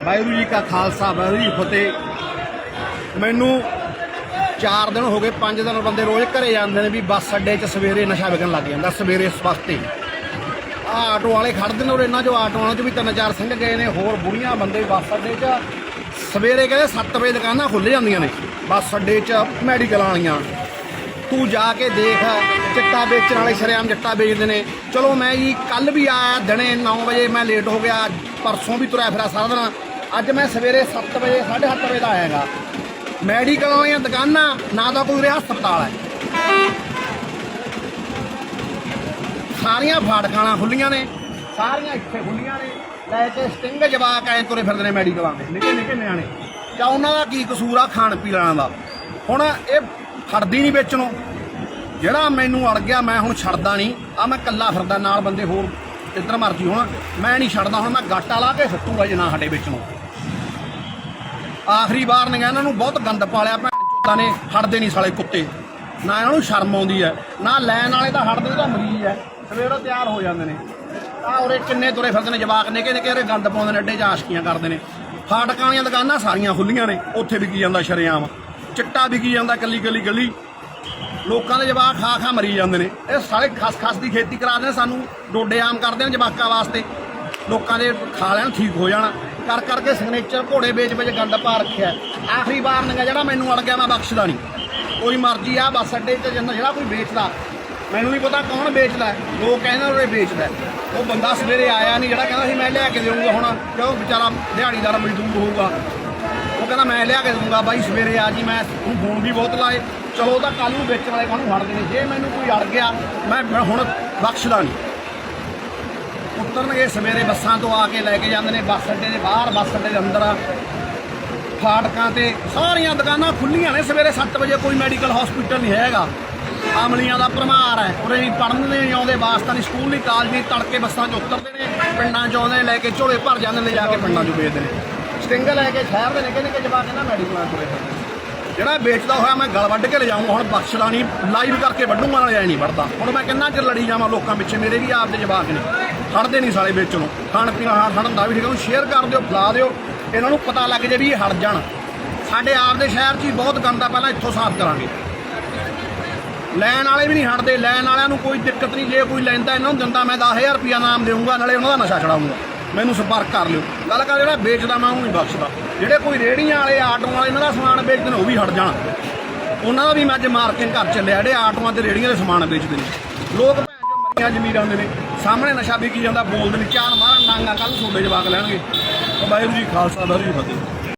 ਵਾਹਿਗੁਰੂ ਜੀ ਕਾ ਖਾਲਸਾ, ਵਾਹਿਗੁਰੂ ਜੀ ਫਤਿਹ। ਮੈਨੂੰ 4 ਦਿਨ ਹੋ ਗਏ 5 ਦਿਨ ਬੰਦੇ ਰੋਜ਼ ਘਰੇ ਜਾਂਦੇ ਨੇ ਵੀ ਬੱਸ ਅੱਡੇ 'ਚ ਸਵੇਰੇ ਨਸ਼ਾ ਵਿਕਣ ਲੱਗ ਜਾਂਦਾ, ਸਵੇਰੇ ਸਵਸਤੇ ਆ ਆਟੋ ਵਾਲੇ ਖੜਦੇ ਨੇ ਔਰ ਇਹਨਾਂ 'ਚੋਂ ਆਟੋ ਵਾਲਿਆਂ 'ਚ ਵੀ ਤਿੰਨ ਚਾਰ ਸਿੰਘ ਗਏ ਨੇ, ਹੋਰ ਬੁੜੀਆਂ ਬੰਦੇ ਬੱਸ ਅੱਡੇ 'ਚ। ਸਵੇਰੇ ਕਹਿੰਦੇ 7 ਵਜੇ ਦੁਕਾਨਾਂ ਖੁੱਲ ਜਾਂਦੀਆਂ ਨੇ, ਬੱਸ ਅੱਡੇ 'ਚ ਮੈਡੀਕਲ ਵਾਲੀਆਂ। ਤੂੰ ਜਾ ਕੇ ਦੇਖ, ਚਿੱਟਾ ਵੇਚਣ ਵਾਲੇ ਸ਼ਰੇਆਮ ਚਿੱਟਾ ਵੇਚਦੇ ਨੇ। ਚਲੋ ਮੈਂ ਜੀ ਕੱਲ ਵੀ ਆਇਆ ਦਿਨੇ 9 ਵਜੇ, ਮੈਂ ਲੇਟ ਹੋ ਗਿਆ, ਪਰਸੋਂ ਵੀ ਤੁਰਿਆ ਫਿਰਿਆ ਸਾਰਾ ਦਿਨ। ਅੱਜ ਮੈਂ ਸਵੇਰੇ 7 ਵਜੇ 7:30 ਵਜੇ ਦਾ ਆਇਆਗਾ। ਮੈਡੀਕਲ ਵਾਲੀਆਂ ਦੁਕਾਨਾਂ, ਨਾ ਤਾਂ ਕੋਈ ਰਿਹਾ ਹਸਪਤਾਲ ਹੈ। ਸਾਰੀਆਂ ਫਾਟਕਾਣਾ ਖੁੱਲੀਆਂ ਨੇ, ਸਾਰੀਆਂ ਇੱਥੇ ਖੁੱਲੀਆਂ ਨੇ। ਲੈ ਕੇ ਸਟਿੰਗ ਜਵਾਕ ਐ ਤੁਰੇ ਫਿਰਦੇ ਨੇ ਮੈਡੀਕਲਾਂ ਦੇ ਨਿੱਕੇ ਨਿੱਕੇ ਨਿਆਣੇ। ਤਾਂ ਉਹਨਾਂ ਦਾ ਕੀ ਕਸੂਰ ਆ ਖਾਣ ਪੀਣ ਦਾ? ਹੁਣ ਇਹ ਖੜਦੀ ਨਹੀਂ ਵਿੱਚ ਜਿਹੜਾ ਮੈਨੂੰ ਅੜ ਗਿਆ, ਮੈਂ ਹੁਣ ਛੱਡਦਾ ਨਹੀਂ। ਆ ਮੈਂ ਕੱਲਾ ਫਿਰਦਾ, ਨਾਲ ਬੰਦੇ ਹੋਰ ਇੱਧਰ ਮਰਜ਼ੀ ਹੋਣ, ਮੈਂ ਨਹੀਂ ਛੱਡਦਾ ਹੁਣ, ਮੈਂ ਗਾਟਾ ਲਾ ਕੇ ਸੱਟੂਗਾ ਜੇ ਨਾ ਸਾਡੇ ਵਿੱਚ ਨੂੰ। ਆਖਰੀ ਵਾਰ ਨੇ ਇਹਨਾਂ ਨੂੰ ਬਹੁਤ ਗੰਦ ਪਾਲਿਆ, ਭੈਣ ਚੋਦਾਂ ਨੇ, ਹਟਦੇ ਨਹੀਂ ਸਾਲੇ ਕੁੱਤੇ। ਨਾ ਇਹਨਾਂ ਨੂੰ ਸ਼ਰਮ ਆਉਂਦੀ ਹੈ, ਨਾ ਲੈਣ ਵਾਲੇ ਤਾਂ ਹਟਦੇ ਤਾਂ ਮਰੀਜ਼ ਹੈ। ਸਵੇਰੋਂ ਤਿਆਰ ਹੋ ਜਾਂਦੇ ਨੇ। ਆ ਉਰੇ ਕਿੰਨੇ ਤੁਰੇ ਫਿਰਦੇ ਨੇ, ਜਵਾਕ ਨਿੱਕੇ ਨਿੱਕੇ, ਉਰੇ ਗੰਦ ਪਾਉਂਦੇ ਨੇ, ਅੱਡੇ 'ਚ ਆਸ਼ਕੀਆਂ ਕਰਦੇ ਨੇ। ਫਾਟਕਾਂ ਵਾਲੀਆਂ ਦੁਕਾਨਾਂ ਸਾਰੀਆਂ ਖੁੱਲੀਆਂ ਨੇ, ਉੱਥੇ ਵਿਕੀ ਜਾਂਦਾ ਸ਼ਰੇਆਮ। ਚਿੱਟਾ ਵਿਕੀ ਜਾਂਦਾ ਕੱਲੀ ਕੱਲੀ ਗਲੀ। ਲੋਕਾਂ ਦੇ ਜਵਾਕ ਖਾ ਖਾ ਮਰੀ ਜਾਂਦੇ ਨੇ। ਇਹ ਸਾਰੇ ਖਸ ਖਸ ਦੀ ਖੇਤੀ ਕਰਾਦੇ ਨੇ ਸਾਨੂੰ, ਡੋਡੇ ਆਮ ਕਰਦੇ ਨੇ ਜਵਾਕਾਂ ਵਾਸਤੇ। ਲੋਕਾਂ ਦੇ ਖਾ ਲੈਣ, ਠੀਕ ਹੋ ਜਾਣ। ਕਰ ਕਰਕੇ ਸਿਗਨੇਚਰ ਘੋੜੇ ਵੇਚ ਵਿੱਚ ਗੰਦ ਪਾ ਰੱਖਿਆ। ਆਖਰੀ ਵਾਰ ਨੰਗਾ ਜਿਹੜਾ ਮੈਨੂੰ ਅੜ ਗਿਆ, ਮੈਂ ਬਖਸ਼ਦਾ ਨਹੀਂ। ਕੋਈ ਮਰਜ਼ੀ ਆ, ਬੱਸ ਅੱਡੇ 'ਚ ਜਾਂਦਾ ਜਿਹੜਾ ਕੋਈ ਵੇਚਦਾ। ਮੈਨੂੰ ਨਹੀਂ ਪਤਾ ਕੌਣ ਵੇਚਦਾ ਹੈ। ਲੋਕ ਕਹਿੰਦੇ ਨੇ ਵੇਚਦਾ ਉਹ ਬੰਦਾ ਸਵੇਰੇ ਆਇਆ ਨਹੀਂ, ਜਿਹੜਾ ਕਹਿੰਦਾ ਸੀ, ਮੈਂ ਲਿਆ ਕੇ ਦੇਊਂਗਾ ਹੁਣ। ਕਿਉਂ? ਵਿਚਾਰਾ ਦਿਹਾੜੀਦਾਰ ਮਜ਼ਦੂਰ ਹੋਊਗਾ। ਕਹਿੰਦਾ ਮੈਂ ਲਿਆ ਕੇ ਦਊਂਗਾ ਬਾਈ, ਸਵੇਰੇ ਆ ਜੀ, ਮੈਂ ਹੁਣ ਫੋਨ ਵੀ ਬਹੁਤ ਲਾਏ। ਚਲੋ ਤਾਂ ਕੱਲ ਨੂੰ ਵੇਚਣ ਵਾਲੇ ਕਾਹਨੂੰ ਹਟਦੇ ਨੇ। ਜੇ ਮੈਨੂੰ ਕੋਈ ਅੜ ਗਿਆ, ਮੈਂ ਮੈਂ ਹੁਣ ਬਖਸ਼ਦਾ ਨਹੀਂ ਉਤਰਨਗੇ ਸਵੇਰੇ ਬੱਸਾਂ ਤੋਂ ਆ ਕੇ ਲੈ ਕੇ ਜਾਂਦੇ ਨੇ। ਬੱਸ ਅੱਡੇ ਦੇ ਬਾਹਰ, ਬੱਸ ਅੱਡੇ ਦੇ ਅੰਦਰ ਫਾਟਕਾਂ ਤੇ ਸਾਰੀਆਂ ਦੁਕਾਨਾਂ ਖੁੱਲੀਆਂ ਨੇ ਸਵੇਰੇ 7 ਵਜੇ। ਕੋਈ ਮੈਡੀਕਲ ਹਸਪੀਟਲ ਨਹੀਂ ਹੈਗਾ। ਆਮਲੀਆਂ ਦਾ ਭਰਮਾਰ ਹੈ। ਉਰੇ ਨਹੀਂ ਪੜਨ ਨਹੀਂ ਆਉਂਦੇ ਵਾਸਤਾ ਨਹੀਂ। ਸਕੂਲ ਨਹੀਂ, ਕਾਲਜ ਨਹੀਂ। ਤੜਕੇ ਬੱਸਾਂ 'ਚ ਉਤਰਦੇ ਨੇ। ਪਿੰਡਾਂ 'ਚ ਆਉਂਦੇ ਲੈ ਕੇ ਝੋਲੇ ਭਰ ਜਾਂਦੇ ਨੇ ਜਾ ਕੇ ਪਿੰਡਾਂ 'ਚ ਵੇਚਦੇ ਨੇ। ਸਿੰਗਲ ਲੈ ਕੇ ਸ਼ਹਿਰ ਦੇ ਨਿੱਕੇ ਨਿੱਕੇ ਜਵਾਕ ਇਹਨਾਂ ਮੈਡੀਕਲਾਂ 'ਚ ਜਿਹੜਾ ਵੇਚਦਾ ਹੋਇਆ ਮੈਂ ਗਲ ਵੱਢ ਕੇ ਲਿਜਾਊਂਗਾ, ਹੁਣ ਬਖਸ਼ਦਾ ਨਹੀਂ ਲਾਈਵ ਕਰਕੇ ਵੱਢੂਗਾ, ਨਾਲ ਐ ਨਹੀਂ ਵੜਦਾ ਹੁਣ ਮੈਂ ਕਿੰਨਾ ਚਿਰ ਲੜੀ ਜਾਵਾਂ ਲੋਕਾਂ ਪਿੱਛੇ, ਮੇਰੇ ਵੀ ਆਪ ਦੇ ਜਵਾਕ ਨੇ। ਖੜਦੇ ਨਹੀਂ ਸਾਲੇ ਵਿੱਚ ਨੂੰ। ਖਾਣ ਪੀਣ, ਹਾਂ, ਖੜਨ ਦਾ ਵੀ ਠੀਕ ਹੈ ਉਹਨੂੰ ਸ਼ੇਅਰ ਕਰ ਦਿਓ, ਫਲਾ ਦਿਓ। ਇਹਨਾਂ ਨੂੰ ਪਤਾ ਲੱਗ ਜੇ ਵੀ ਇਹ ਹਟ ਜਾਣ। ਸਾਡੇ ਆਪ ਦੇ ਸ਼ਹਿਰ 'ਚ ਹੀ ਬਹੁਤ ਗੰਦਾ ਪਹਿਲਾਂ ਇੱਥੋਂ ਸਾਫ਼ ਕਰਾਂਗੇ। ਲੈਣ ਵਾਲੇ ਵੀ ਨਹੀਂ ਹਟਦੇ, ਲੈਣ ਵਾਲਿਆਂ ਨੂੰ ਕੋਈ ਦਿੱਕਤ ਨਹੀਂ, ਜੇ ਕੋਈ ਲੈਂਦਾ, ਇਹਨਾਂ ਨੂੰ ਦਿੰਦਾ, ਮੈਂ 10000 ਰੁਪਿਆ ਨਾਮ ਦੇਊਂਗਾ, ਨਾਲੇ ਉਹਨਾਂ ਦਾ ਨਸ਼ਾ ਛਡਾਊਂਗਾ। ਮੈਨੂੰ ਸੰਪਰਕ ਕਰ ਲਿਓ। ਗੱਲ ਕਰ ਜਿਹੜਾ ਵੇਚਦਾ ਮੈਂ ਉਹਨੂੰ ਨਹੀਂ ਬਖਸ਼ਦਾ। ਜਿਹੜੇ ਕੋਈ ਰੇੜੀਆਂ ਵਾਲੇ, ਆਟੋਆਂ ਵਾਲੇ, ਇਹਨਾਂ ਦਾ ਸਮਾਨ ਵੇਚਦੇ ਨੇ, ਉਹ ਵੀ ਹਟ ਜਾਣ। ਉਹਨਾਂ ਦਾ ਵੀ ਮੈਂ ਅੱਜ ਮਾਰਕਿੰਗ ਘਰ ਚੱਲਿਆ, ਜਿਹੜੇ ਆਟੋਆਂ ਤੇ ਰੇੜੀਆਂ ਦੇ ਸਮਾਨ ਵੇਚਦੇ ਨੇ। ਲੋਕ ਭੈਣ ਚੋ ਮਰੀਆਂ, ਜ਼ਮੀਰਾਂ ਦੇ ਨੇ। ਸਾਹਮਣੇ ਨਸ਼ਾ ਵਿਕੀ ਜਾਂਦਾ, ਬੋਲਦੇ ਨੇ ਚਾਰ ਮਾਰਨ ਡਾਂਗਾ ਕੱਲ ਤੁਹਾਡੇ ਜਵਾਕ ਲੈਣਗੇ। ਵਾਹਿਗੁਰੂ ਜੀ ਖਾਲਸਾ, ਵਾਹਿਗੁਰੂ ਜੀ ਫਤਿਹ।